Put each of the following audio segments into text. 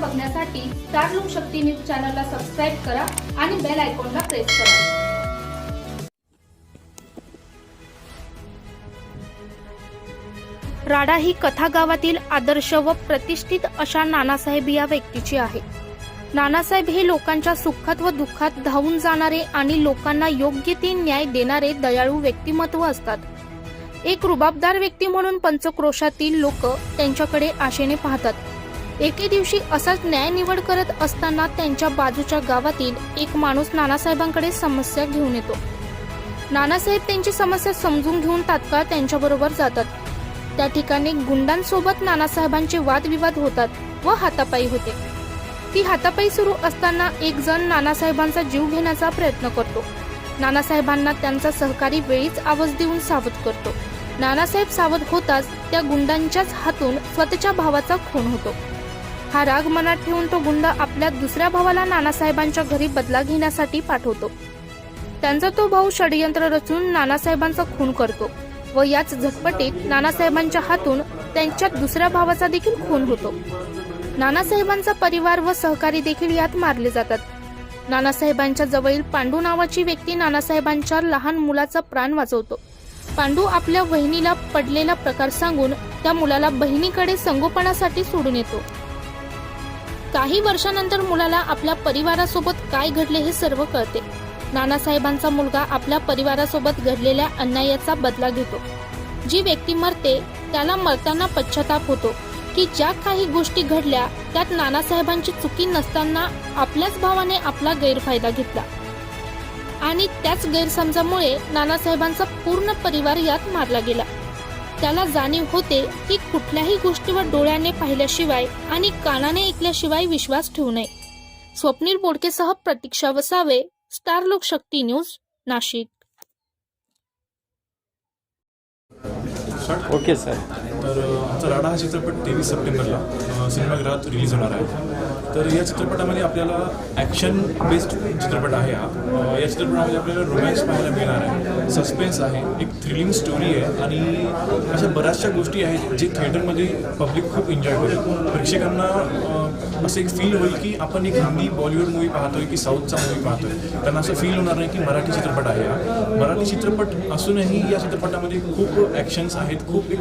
बघण्यासाठी star Shakti news चॅनलला subscribe करा आणि बेल आयकॉनला प्रेस करा. राडा ही कथा गावातील आदर्श व प्रतिष्ठित अशा नानासाहेब या व्यक्तीची आहे. नानासाहेब हे लोकांच्या सुखात व दुःखात धावून जाणारे आणि लोकांना योग्य ते न्याय देणारे दयाळू व्यक्तिमत्व असतात. एक रुबाबदार व्यक्ती म्हणून पंचक्रोशातील लोक त्यांच्याकडे आशेने पाहतात. एके दिवशी असाच न्याय निवड करत असताना त्यांच्या बाजूच्या गावातील एक माणूस नानासाहेबांकडे समस्या घेऊन येतो. नानासाहेब त्यांची समस्या समजून घेऊन तात्काळ त्यांच्याबरोबर जातात. त्या ठिकाणी गुंडांसोबत नानासाहेबांचे वादविवाद होतात व हातापायी होते. ती हातापायी सुरू असताना एक जण नानासाहेबांचा जीव घेण्याचा प्रयत्न करतो. नानासाहेबांना त्यांचा सहकारी वेळीच आवाज देऊन सावध करतो. नानासाहेब सावध होताच त्या गुंडांच्याच हातून स्वतःच्या भावाचा खून होतो. हा राग मनात ठेवून तो गुंड आपल्या दुसऱ्या भावाला नानासाहेबांच्या घरी बदला घेण्यासाठी पाठवतो. त्यांचा तो भाऊ षडयंत्र रचून नानासाहेबांचा खून करतो व याच झटपटीत नानासाहेबांच्या हातून त्यांच्या दुसऱ्या भावाचा देखील खून होतो. नानासाहेबांचा परिवार व सहकारी देखील यात मारले जातात. नानासाहेबांच्या जवळील पांडू नावाची व्यक्ती नानासाहेबांच्या लहान मुलाचा प्राण वाचवतो. पांडू आपल्या बहिणीला पडलेला प्रकार सांगून त्या मुलाला बहिणीकडे संगोपनासाठी सोडून येतो. काही वर्षानंतर मुलाला आपल्या परिवारासोबत काय घडले हे सर्व कळते. नानासाहेबांचा मुलगा आपल्या परिवारासोबत घडलेल्या अन्यायाचा बदला घेतो. जी व्यक्ती मरते त्याला मरताना पश्चाताप होतो की ज्या काही गोष्टी घडल्या त्यात नानासाहेबांची चुकी नसताना आपल्याच भावाने आपला गैरफायदा घेतला. आणि त्याच गैरसमजामुळे नानासाहेबांचा पूर्ण परिवार यात मारला गेला. त्याला जाणीव होते की कुठल्याही गोष्टीवर डोळ्याने पाहिल्याशिवाय आणि कानाने ऐकल्याशिवाय विश्वास ठेवू नये. Swapnil बोडकेसह Pratiksha Vasave star Lok Shakti news Nashik. Okay sir. तर आमचा राडा हा चित्रपट तेवीस सप्टेंबरला सिनेमागृहात रिलीज होणार आहे. तर या चित्रपटामध्ये आपल्याला ॲक्शन बेस्ड चित्रपट आहे हा. या चित्रपटामध्ये आपल्याला रोमॅन्स पाहायला मिळणार आहे. सस्पेन्स आहे एक थ्रिलिंग स्टोरी आहे आणि अशा बऱ्याचशा गोष्टी आहेत जे थिएटरमध्ये पब्लिक खूप एन्जॉय करेल. प्रेक्षकांना असं एक फील होईल की आपण एक हिंदी बॉलिवूड मूवी पाहतोय की साऊथचा मूवी पाहतोय. त्यांना असं फील होणार नाही की मराठी चित्रपट आहे हा. मराठी चित्रपट असूनही या चित्रपटामध्ये खूप ॲक्शन्स आहेत खूप एक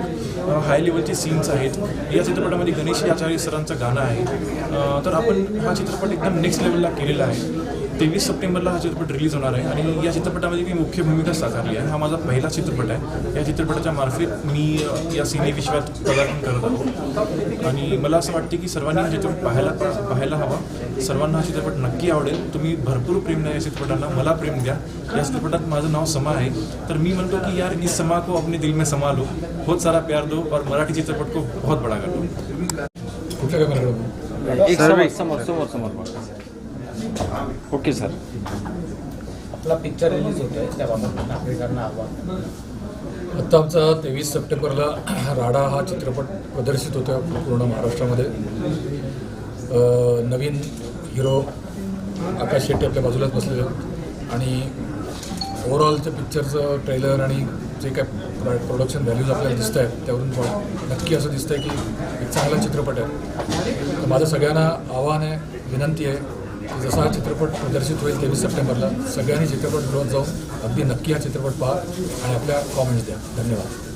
हाय लेवलचे सीन्स आहेत. या चित्रपटामध्ये गणेश आचार्य सरांचं गाणं आहे. तर आपण हा चित्रपट एकदम नेक्स्ट लेवलला केलेला आहे. तेवीस सप्टेंबरला हा चित्रपट रिलीज होणार आहे आणि या चित्रपटामध्ये मी मुख्य भूमिका साकारली आहे. हा माझा पहिला चित्रपट आहे. या चित्रपटाच्या मार्फत मी या सिने विश्वात पदार्पण करत आहोत आणि मला असं वाटते की सर्वांनी हा चित्रपट पाहायला पाहायला हवा. सर्वांना हा चित्रपट नक्की आवडेल. तुम्ही भरपूर प्रेम द्या या चित्रपटांना. मला प्रेम द्या. या चित्रपटात माझं नाव समा आहे. तर मी म्हणतो की यार इस समा को अपने दिल में समा लो. बहुत सारा प्यार दो और मराठी चित्रपट को बहुत बड़ा कर दो. कुठल्या एक समोर समोर समोर. Okay sir. आपला पिक्चर रिलीज होतोय त्याबाबत नागरिकांना आव्हान. आत्ता आमचा तेवीस सप्टेंबरला राडा हा चित्रपट प्रदर्शित होतो पूर्ण महाराष्ट्रामध्ये. नवीन हिरो आकाश शेट्टी आपल्या बाजूलाच बसलेले आहेत. आणि ओव्हरऑलचं पिक्चरचं ट्रेलर आणि जे काय प्रोडक्शन व्हॅल्यूज आपल्याला दिसत आहेत त्यावरून पण नक्की असं दिसतं आहे की एक चांगला चित्रपट आहे. माझं सगळ्यांना आव्हान आहे विनंती आहे जसा हा चित्रपट प्रदर्शित होईल तेवीस सप्टेंबरला सगळ्यांनी चित्रपटगृहात जाऊन अगदी नक्की हा चित्रपट पहा आणि आपल्या कॉमेंट्स द्या. धन्यवाद.